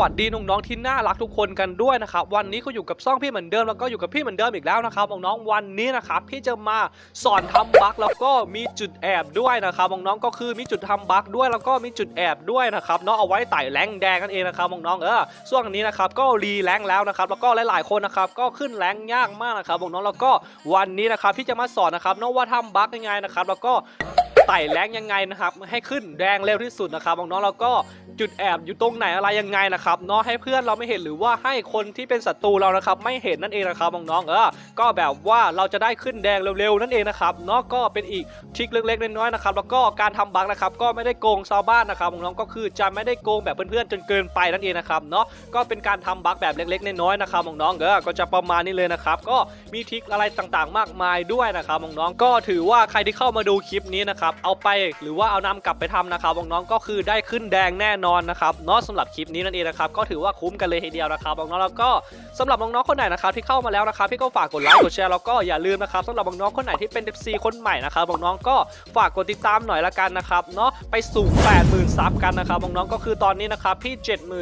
วัสดีน้องๆที่น่ารักทุกคนกันด้วยนะครับวันนี้ก็อยู่กับซ่องพี่เหมือนเดิมแล้วก็อยู่กับพี่เหมือนเดิมอีกแล้วนะครับน้องๆวันนี้นะครับพี่จะมาสอนทำบั๊กแล้วก็มีจุดแอบด้วยนะครับน้องๆก็คือมีจุดทำบั๊กด้วยแล้วก็มีจุดแอบด้วยนะครับเนาะเอาไว้ไต่แรงแดงกันเองนะครับน้องๆเออช่วงนี้นะครับก็รีแรงแล้วนะครับแล้วก็หลายๆคนนะครับก็ขึ้นแรงยากมากนะครับน้องๆแล้วก็วันนี้นะครับพี่จะมาสอนนะครับเนาะว่าทำบั๊กยังไงนะครับแล้วก็ ไต่แรงยังไงนะครับ ให้ขึ้นแดงเร็วที่สุดนะครับน้องๆแล้วก็จุดแอบอยู่ตรงไหนอะไรยังไงนะครับเนาะให้เพื่อนเราไม่เห็นหรือว่าให้คนที่เป็นศัตรูเรานะครับ ไม่เห็นนั่นเองนะครับน้องๆเออก็แบบว่าเราจะได้ขึ้นแดงเร็วๆนั่นเองนะครับเนาะก็เป็นอีกทริคเล็กๆน้อยๆนะครับแล้วก็การทำบั๊กนะครับ ก็ไม่ได้โกงชาวบ้านนะครับน้องๆก็คือจะไม่ได้โกงแบบเพื่อนๆจนเกินไปนั่นเองนะครับเนาะก็เป็นการทำบั๊กแบบเล็กๆน้อยๆนะครับน้องๆเออก็จะประมาณนี้เลยนะครับก็มีทริคอะไรต่างๆ มากมายด้วยนะครับน้องๆก็ถือว่าใครที่เข้ามาดูคลิปนี้นะครับเอาไปหรือว่าเอานำกลับไปทำนะครับน้องๆก็คือได้ขึ้นแดงแน่นอนนะครับเนาะสำหรับคลิปนี้นั่นเองนะครับก็ถือว่าคุ้มกันเลยทีเดียวนะครับน้องๆแล้วก็สำหรับน้องๆคนไหนนะครับที่เข้ามาแล้วนะครับพี่ก็ฝากกดไลค์กดแชร์แล้วก็อย่าลืมนะครับสำหรับน้องๆคนไหนที่เป็น FC คนใหม่นะครับน้องๆก็ฝากกดติดตามหน่อยละกันนะครับเนาะไปสู่ 80,000ซับกันนะครับน้องๆก็คือตอนนี้นะครับพี่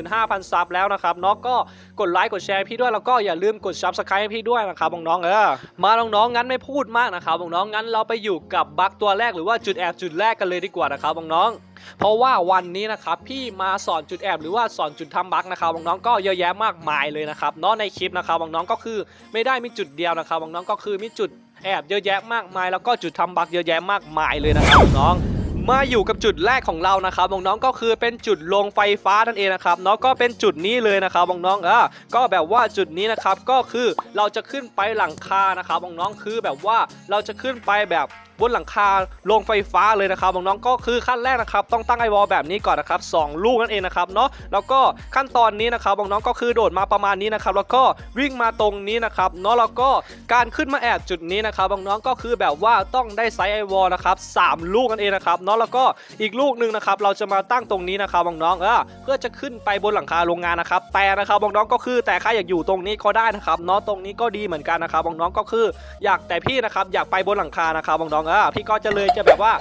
75,000ซับแล้วนะครับเนาะก็กดไลค์กดแชร์พี่ด้วยแล้วก็อย่าลืมกด Subscribe ให้พี่ด้วยนะครับน้องๆเออมาน้องๆงั้นไม่พูดมากนะครับน้องๆงั้นเราไปอยู่กับบักตัวแรกหรือว่าจุดแบจุดแรกกันเลยดีกว่านะครับน้องๆเพราะว่าวันนี้นะครับพี่มาสอนจุดแอบหรือว่าสอนจุดทำบั๊กนะครับน้องๆก็เยอะแยะมากมายเลยนะครับเนาะในคลิปนะครับน้องๆก็คือไม่ได้มีจุดเดียวนะครับน้องๆก็คือมีจุดแอบเยอะแยะมากมาย แล้วก็จุดทำบั๊กเยอะแยะมากมายเลยนะครับน้องมาอยู่กับจุดแรกของเรานะครับน้องๆก็คือเป็นจุดลงไฟฟ้านั่นเองนะครับเนาะก็เป็นจุดนี้เลยนะครับน้องๆเออก็แบบว่าจุดนี้นะครับก็คือเราจะขึ้นไปหลังคานะครับน้องๆคือแบบว่าเราจะขึ้นไปแบบบนหลังคาโรงไฟฟ้าเลยนะครับน้องๆก็คือขั้นแรกนะครับต้องตั้งไอวอลแบบนี้ก่อนนะครับสองลูกนั่นเองนะครับเนาะแล้วก็ขั้นตอนนี้นะครับน้องๆก็คือโดดมาประมาณนี้นะครับแล้วก็วิ่งมาตรงนี้นะครับเนาะแล้วก็การขึ้นมาแอบจุดนี้นะครับน้องๆก็คือแบบว่าต้องได้ไซส์ไอวอลนะครับสามลูกนั่นเองนะครับเนาะแล้วก็อีกลูกหนึ่งนะครับเราจะมาตั้งตรงนี้นะครับน้องๆเออเพื่อจะขึ้นไปบนหลังคาโรงงานนะครับแต่นะครับน้องๆก็คือแต่ใครอยากอยู่ตรงนี้ก็ได้นะครับเนาะตรงนี้ก็ดีเหมือนกันนะครับน้องๆก็คือ อยากแต่พี่นะครับอยากไปบนหลังคานะครับน้องออพี่ก็จะเลยจะแบบว่า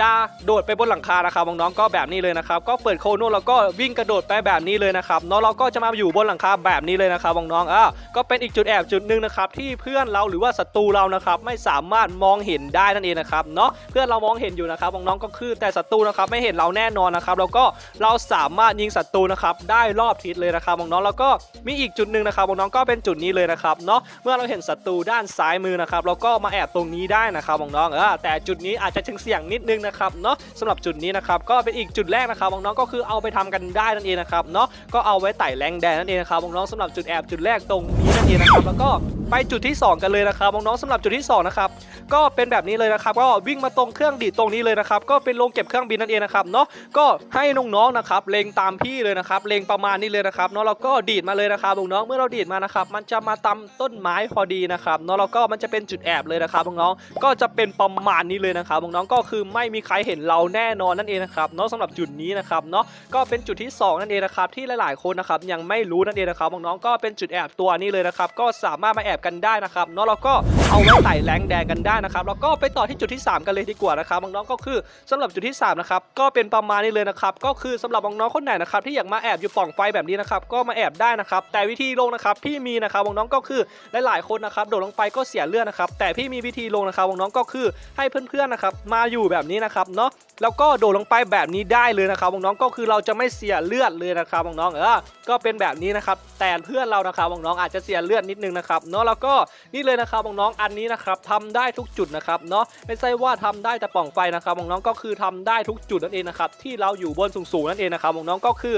จะโดดไปบนหลังคานะครับน้องๆก็แบบนี้เลยนะครับก็เปิดโคโน่แล้วก็วิ่งกระโดดไปแบบนี้เลยนะครับเนาะเราก็จะมาอยู่บนหลังคาแบบนี้เลยนะครับน้องๆอะก็เป็นอีกจุดแอบจุดหนึ่งนะครับที่เพื่อนเราหรือว่าศัตรูเรานะครับไม่สามารถมองเห็นได้นั่นเองนะครับเนาะเพื่อนเรามองเห็นอยู่นะครับน้องๆก็คือแต่ศัตรูนะครับไม่เห็นเราแน่นอนนะครับแล้วก็เราสามารถยิงศัตรูนะครับได้รอบทิศเลยนะครับน้องๆแล้วก็มีอีกจุดหนึ่งนะครับน้องๆก็เป็นจุดนี้เลยนะครับเนาะเมื่อเราเห็นศัตรูด้านซ้ายมือนะครับเราก็มาแอบตรงนี้ได้นะครับน้องๆเออแต่จุดนี้อาจจะเสี่ยงนิดนึงนะครับเนาะสำหรับจุดนี้นะครับก็เป็นอีกจุดแรกนะครับน้องๆก็คือเอาไปทำกันได้นั่นเองนะครับเนาะก็เอาไว้ไต่แรงแดนนั่นเองนะครับน้องๆสำหรับจุดแอบจุดแรกตรงนี้นั่นเองนะครับแล้วก็ ไปจุดที่ 2 กันเลยนะครับน้องๆสำหรับจุดที่2นะครับก็เป็นแบบนี้เลยนะครับก็วิ่งมาตรงเครื่องดีดตรงนี้เลยนะครับก็เป็นโรงเก็บเครื่องบินนั่นเองนะครับเนาะก็ให้น้องๆนะครับเล็งตามพี่เลยนะครับเล็งประมาณนี้เลยนะครับเนาะแล้วก็ดีดมาเลยนะครับน้องๆเมื่อเราดีดมานะครับมันจะมาตำต้นไม้พอดีนะครับเนาะแล้วก็มันจะเป็นจุดแอบเลยนะครับน้องๆก็จะเป็นประมาณนี้เลยนะครับน้องๆก็คือไม่มีใครเห็นเราแน่นอนนั่นเองนะครับเนาะสำหรับจุดนี้นะครับเนาะก็เป็นจุดที่สองนั่นเองนะครับที่หลายๆคนนะครับยังไม่รู้นั่นเองนะครับน้องๆก็เป็นจุดแอบตัวนี้เลยนะครับก็สามารถมาแอบกันได้นะครับเนาะแล้วก็เอาไว้ไต่แรงแดงกันได้นะครับแล้วก็ไปต่อที่จุดที่ 3 กันเลยดีกว่านะครับน้องๆก็คือสำหรับจุดที่3นะครับก็เป็นประมาณนี้เลยนะครับก็คือสำหรับน้องๆคนไหนนะครับที่อยากมาแอบอยู่ป่องไฟแบบนี้นะครับก็มาแอบได้นะครับแต่วิธีลงนะครับพี่มีนะครับน้องก็คือหลายๆคนนะครับโดดลงไปก็เสียเลือดนะครับแต่พี่มีวิธีลงนะครับน้องก็คือให้เพื่อนๆนะครับมาอยู่แบบนี้นะครับเนาะแล้วก็โดดลงไปแบบนี้ได้เลยนะครับน้องก็คือเราจะไม่เสียเลือดเลยนะครับน้องเออก็เป็นแบบนี้นะครับแต่เพื่อนเรานะครับน้องอาจจะเสียเลือดนิดนึงนะครับเนาะแล้วก็นี่เลยนะครับน้องๆอันนี้นะครับทำได้ทุกจุดนะครับเนาะไม่ใช่ว่าทำได้แต่ป่องไฟนะครับน้องๆก็คือทำได้ทุกจุดนั่นเองนะครับที่เราอยู่บนสูงๆนั่นเองนะครับน้องๆก็คือ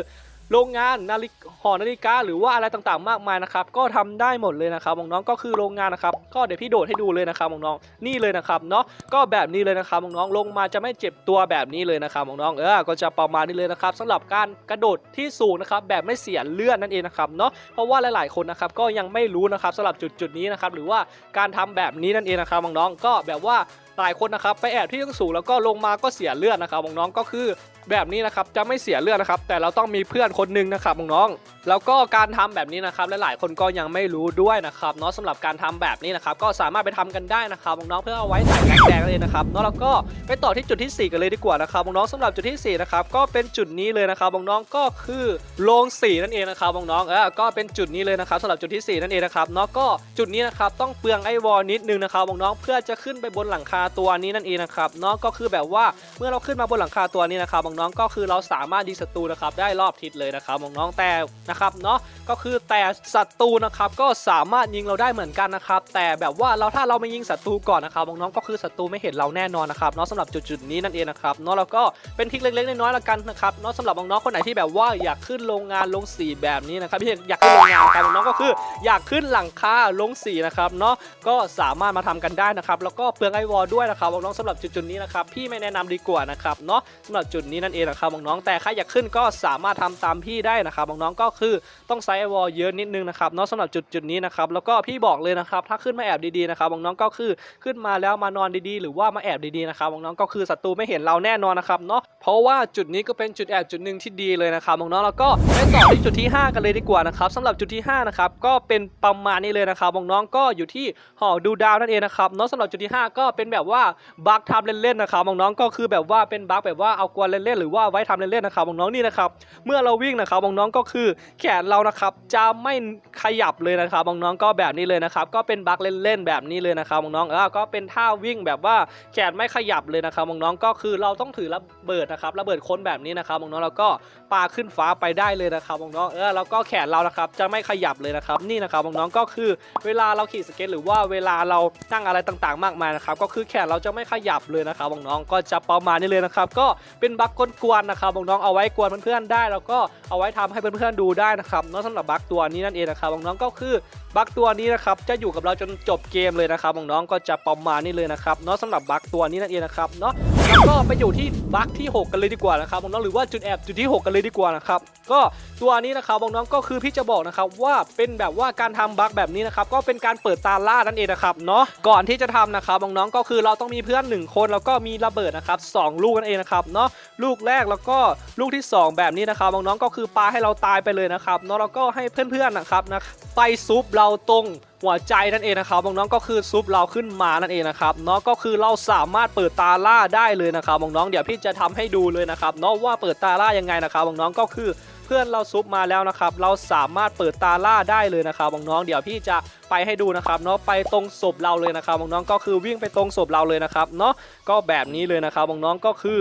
โรงงานนาฬิกหอนาฬิกาหรือว่าอะไรต่างๆ มากมายนะครับ ก็ทำได้หมดเลยนะครับน้องๆก็คือโรงงานนะครับ ก็เดี๋ยวพี่โดดให้ดูเลยนะครับน้องๆนี่เลยนะครับเนาะก็แบบนี้เลยนะครับน้องๆลงมาจะไม่เจ็บตัวแบบนี้เลยนะครับน้องๆเออก็จะประมาณนี้เลยนะครับสำหรับการกระโดดที่สูงนะครับแบบไม่เสียเลือดนั่นเองนะครับเนาะเพราะว่าหลายๆคนนะครับก็ยังไม่รู้นะครับสำหรับจุดๆนี้นะครับหรือว่าการทำแบบนี้นั่นเองนะครับน้องๆก็แบบว่า หลายคนนะครับไปแอบที่สูงแล้วก็ลงมาก็เสียเลือดนะครับน้องๆก็คือแบบนี้นะครับจะไม่เสียเลือดนะครับ แต่เราต้องมีเพื่อนคนหนึงนะครับน้องๆแล้วก็การทำแบบนี้นะครับหลายๆคนก็ยังไม่รู้ด้วยนะครับเนาะสำหรับการทำแบบนี้นะครับก็สามารถไปทำกันได้นะครับน้องๆเพื่อเอาไว้ใส่แรงแดงเลยนะครับเนาะแล้วก็ไปต่อที่จุดที่ 4 กันเลยดีกว่านะครับน้องๆสำหรับจุดที่4นะครับก็เป็นจุดนี้เลยนะครับน้องๆก็คือโรงสีนั่นเองนะครับน้องๆเออก็เป็นจุดนี้เลยนะครับสำหรับจุดที่ 4 นั่นเองนะครับเนาะก็จุดนี้นะครับต้องเปลืองไอวอลนิดนึงนะครับน้องๆเพื่อจะขึ้นไปบนหลังคาตัวนี้นั่นเองนะครับเนาะก็คือแบบว่าเมื่อเราขึ้นมาบนหลังคาตัวนี้นะครับน้องๆก็คือเราสามารถยิงศัตรูนะครับได้รอบทิศเลยนะครับน้องๆแต่นะครับเนาะก็คือแต่ศัตรูนะครับก็สามารถยิงเราได้เหมือนกันนะครับแต่แบบว่าเราถ้าเราไม่ยิงศัตรูก่อนนะครับน้องๆก็คือศัตรูไม่เห็นเราแน่นอนนะครับเนาะสำหรับจุดๆนี้นั่นเองนะครับเนาะแล้วก็เป็นทริคเล็กๆน้อยๆละกันนะครับเนาะสำหรับน้องๆคนไหนที่แบบว่าอยากขึ้นโรงงานโรงสีแบบนี้นะครับพี่อยากขึ้นโรงงานครับน้องก็คืออยากขึ้นหลังคาโรงสีนะครับเนาะก็สามารถมาทำกันได้นะครับแล้วก็เปลืองไอวอลด้วยนะครับน้องๆสำหรับจุดๆนี้นะครับพี่ไม่แนะนำดีกว่านะครับเนาะสำหรับจุดนี้นั่นเองนะครับน้องๆแต่ใครอยากขึ้นก็สามารถทำตามพี่ได้นะครับน้องๆก็คือต้องใช้ไอวอลเยอะนิดนึงนะครับเนาะสำหรับจุดจุดๆนี้นะครับแล้วก็พี่บอกเลยนะครับถ้าขึ้นมาแอบดีๆนะครับน้องๆก็คือขึ้นมาแล้วมานอนดีๆ หรือว่ามาแอบดีๆนะครับน้องๆก็คือศัตรูไม่เห็นเราแน่นอนนะครับเนาะเพราะว่าจุดนี้ก็เป็นจุดแอบจุดหนึ่งที่ดีเลยนะครับน้องๆแล้วก็ไปต่อที่จุดที่ 5 กันเลยดีกว่านะครับสำหรับจุดที่5นะครับก็เป็นประมาณนี้เลยนะครับน้องๆก็อยู่ที่หอดูดาวนั่นเองนะครับเนาะสำหรับจุดที่ 5 ก็เป็นแบบแบบว่าบั๊กทำเล่นๆนะครับน้องๆก็คือแบบว่าเป็นบั๊กแบบว่าเอากวนเล่นๆหรือว่าไว้ทำเล่นๆนะครับน้องๆนี่นะครับเมื่อเราวิ่งนะครับน้องๆก็คือแขนเรานะครับจะไม่ขยับเลยนะครับน้องๆก็แบบนี้เลยนะครับก็เป็นบั๊กเล่นๆแบบนี้เลยนะครับน้องๆแล้วก็เป็นท่าวิ่งแบบว่าแขนไม่ขยับเลยนะครับน้องๆก็คือเราต้องถือระเบิดนะครับระเบิดค้นแบบนี้นะครับน้องๆแล้วก็ปาขึ้นฟ้าไปได้เลยนะครับน้องๆเออแล้วก็แขนเรานะครับจะไม่ขยับเลยนะครับนี่นะครับน้องๆก็คือเวลาเราขี่สเก็ตหรือว่าเวลาเรานั่งอะไรต่างๆ มากมายนะครับก็คือแขนเราจะไม่ขยับเลยนะครับน้องๆก็จะประมาณนี้เลยนะครับก็เป็นบั๊กกวนๆนะครับน้องๆเอาไว้กวนเพื่อนๆได้ แล้วก็เอาไว้ทำให้เพื่อนๆดูได้นะครับเนอะสำหรับบั๊กตัวนี้นั่นเองนะครับน้องๆก็คือบั๊กตัวนี้นะครับจะอยู่กับเราจนจบเกมเลยนะครับน้องๆก็จะประมาณนี้เลยนะครับเนาะสำหรับบั๊กตัวนี้นั่นเองนะครับเนาะ แล้วก็ไปอยู่ที่บั๊กที่ 6 กันเลยดีกว่านะครับน้องๆหรือว่าจุดแอบจุดที่ 6 กันเลยดีกว่านะครับก็ตัวนี้นะครับน้องๆก็คือพี่จะบอกนะครับว่าเป็นแบบว่าการทำบั๊กแบบนี้นะครับก็เป็นการเปิดตาล่านั่นเองนะครับเนาะก่อนที่จะทำนะครับน้องๆก็คือเราต้องมีเพื่อนหนึ่งคนแล้วก็มีระเบิดนะครับสองลูกนั่นเองนะครับเนาะลูกแรกแล้วก็ลูกที่สองแบบนี้นะครับน้องๆก็คือปาให้เราตายไปเลยนะครับเนาะแล้วก็ให้เพื่อนๆนะครับนะไปซุปเราตรง หัวใจนั่นเองนะครับน้องๆก็คือซุปเราขึ้นมานั่นเองนะครับเนาะก็คือเราสามารถเปิดตาล่าได้เลยนะครับน้องๆเดี๋ยวพี่จะทำให้ดูเลยนะครับเนาะว่าเปิดตาล่ายังไงนะครับน้องๆก็คือเพื่อนเราซุปมาแล้วนะครับ เราสามารถเปิดตาล่าได้เลยนะครับน้องๆเดี๋ยวพี่จะไปให้ดูนะครับเนาะไปตรงศพเราเลยนะครับน้องๆก็คือวิ่งไปตรงศพเราเลยนะครับเนาะก็แบบนี้เลยนะครับน้องๆก็คือ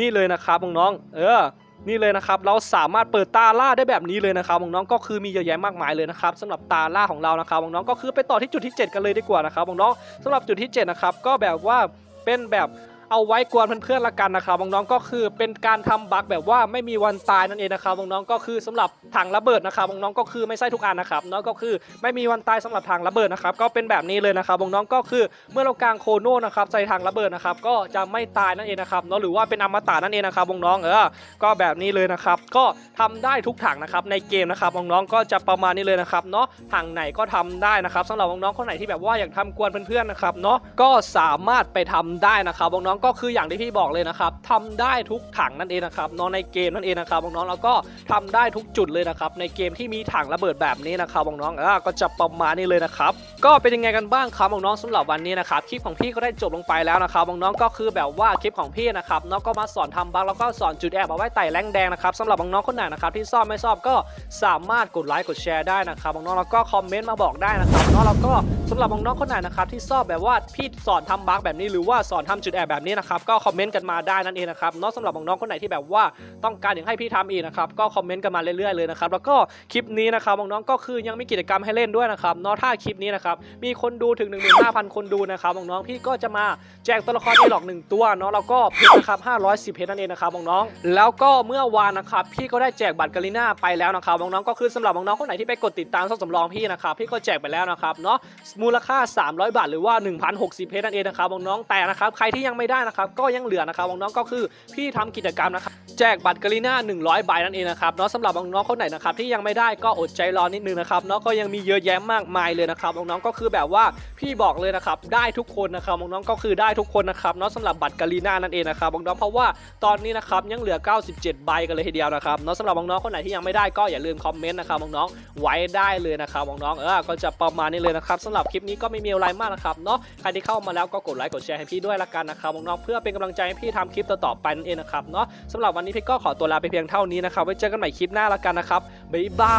นี่เลยนะครับน้องๆเออ นี่เลยนะครับเราสามารถเปิดตาล่าได้แบบนี้เลยนะครับน้องๆก็คือมีเยอะแยะมากมายเลยนะครับสำหรับตาล่าของเรานะครับน้องๆก็คือไปต่อที่จุดที่ 7 กันเลยดีกว่านะครับน้องๆสำหรับจุดที่7นะครับก็แบบว่าเป็นแบบ เอาไว้กวนเพื่อนๆละกันนะครับน้องๆก็คือเป็นการทำบั๊กแบบว่าไม่มีวันตายนั่นเองนะครับน้องๆก็คือสำหรับถังระเบิดนะครับน้องๆก็คือไม่ใช่ทุกอันนะครับน้องก็คือไม่มีวันตายสำหรับถังระเบิดนะครับก็เป็นแบบนี้เลยนะครับน้องๆก็คือเมื่อเรากางโคโน่นะครับใส่ถังระเบิดนะครับก็จะไม่ตายนั่นเองนะครับเนาะหรือว่าเป็นอมตะนั่นเองนะครับน้องๆเออก็แบบนี้เลยนะครับก็ทำได้ทุกถังนะครับในเกมนะครับน้องๆก็จะประมาณนี้เลยนะครับเนาะถังไหนก็ทำได้นะครับสำหรับน้องๆคนไหนที่แบบว่าอยากทำกวนเพื่อนๆนะครับเนาะก็สามารถไปทำได้นะครับน้องก็คืออย่างที่พี่บอกเลยนะครับทำได้ทุกถังนั่นเองนะครับเนาะในเกมนั่นเองนะครับน้องๆแล้วก็ทำได้ทุกจุดเลยนะครับในเกมที่มีถังระเบิดแบบนี้นะครับน้องๆก็จะประมาณนี้เลยนะครับก็เป็นยังไงกันบ้างครับน้องๆสำหรับวันนี้นะครับคลิปของพี่ก็ได้จบลงไปแล้วนะครับน้องๆก็คือแบบว่าคลิปของพี่นะครับน้องก็มาสอนทำบั๊กแล้วก็สอนจุดแอบเอาไว้ไต่แรงแดงนะครับสำหรับน้องๆคนไหนนะครับที่ชอบไม่ชอบก็สามารถกดไลค์กดแชร์ได้นะครับน้องๆแล้วก็คอมเมนต์มาบอกได้นะครับน้องแล้วก็สำหรับน้องๆคนไหนนะครับที่ชอบแบบว่าพี่สอนทำบั๊กแบบนี้หรือว่าสอนทำจุดแอบแบบนี้นะครับก็คอมเมนต์กันมาได้นั่นเองนะครับเนาะสำหรับน้องๆคนไหนที่แบบว่าต้องการอยากให้พี่ทำอีกนะครับก็คอมเมนต์กันมาเรื่อยๆเลยนะครับแล้วก็คลิปนี้นะครับน้องๆก็คือยังมีกิจกรรมให้เล่นด้วยนะครับเนาะถ้าคลิปนี้นะครับมีคนดูถึง 15,000 คนดูนะครับน้องๆพี่ก็จะมาแจกตัวละครที่หลอกหนึ่งตัวเนาะแล้วก็เพชรนะครับ510เพชรนั่นเองนะครับน้องๆแล้วก็เมื่อวานนะครับพี่ก็ได้แจกบัตรกาลิน่าไปแล้วนะครับน้องๆก็คือสำหรับน้องๆคนไหนที่ไปกดติดตามช่องสำรองพี่นะครับพี่ก็แจกไปแล้วนะครับเนาะมูลค่า 300 บาทหรือว่า 1,060เพชรนั่นเองนะครับน้องๆแต่นะครับใครที่ยังไม่ได้นะครับก็ยังเหลือนะครับน้องๆก็คือพี่ทำกิจกรรมนะครับ แจกบัตรกาลิน่า100 ใบนั่นเองนะครับเนาะสำหรับน้องๆคนไหนนะครับที่ยังไม่ได้ก็อดใจรอนิดนึงนะครับเนาะก็ยังมีเยอะแยะมากมายเลยนะครับน้องๆก็คือแบบว่าพี่บอกเลยนะครับได้ทุกคนนะครับน้องๆก็คือได้ทุกคนนะครับเนาะสำหรับบัตรกาลิน่านั่นเองนะครับน้องๆเพราะว่าตอนนี้นะครับยังเหลือ 97 ใบกันเลยทีเดียวนะครับเนาะสำหรับน้องๆคนไหนที่ยังไม่ได้ก็อย่าลืมคอมเมนต์นะครับน้องๆไว้ได้เลยนะครับน้องๆเออก็จะประมาณนี้เลยนะครับสำหรับคลิปนี้ก็ไม่มีอะไรมากนะครับเนาะใครที่เข้ามาแล้วก็กดไลค์กดแชร์ให้พี่ด้วยละกันนะครับน้องๆเพื่อเป็นกำลังใจให้พี่ทำคลิปต่อๆไปนั่นเองนะครับเนาะสำหรับวันนี้พี่ก็ขอตัวลาไปเพียงเท่านี้นะครับไว้เจอกันใหม่คลิปหน้าละกันนะครับบ๊ายบา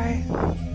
ย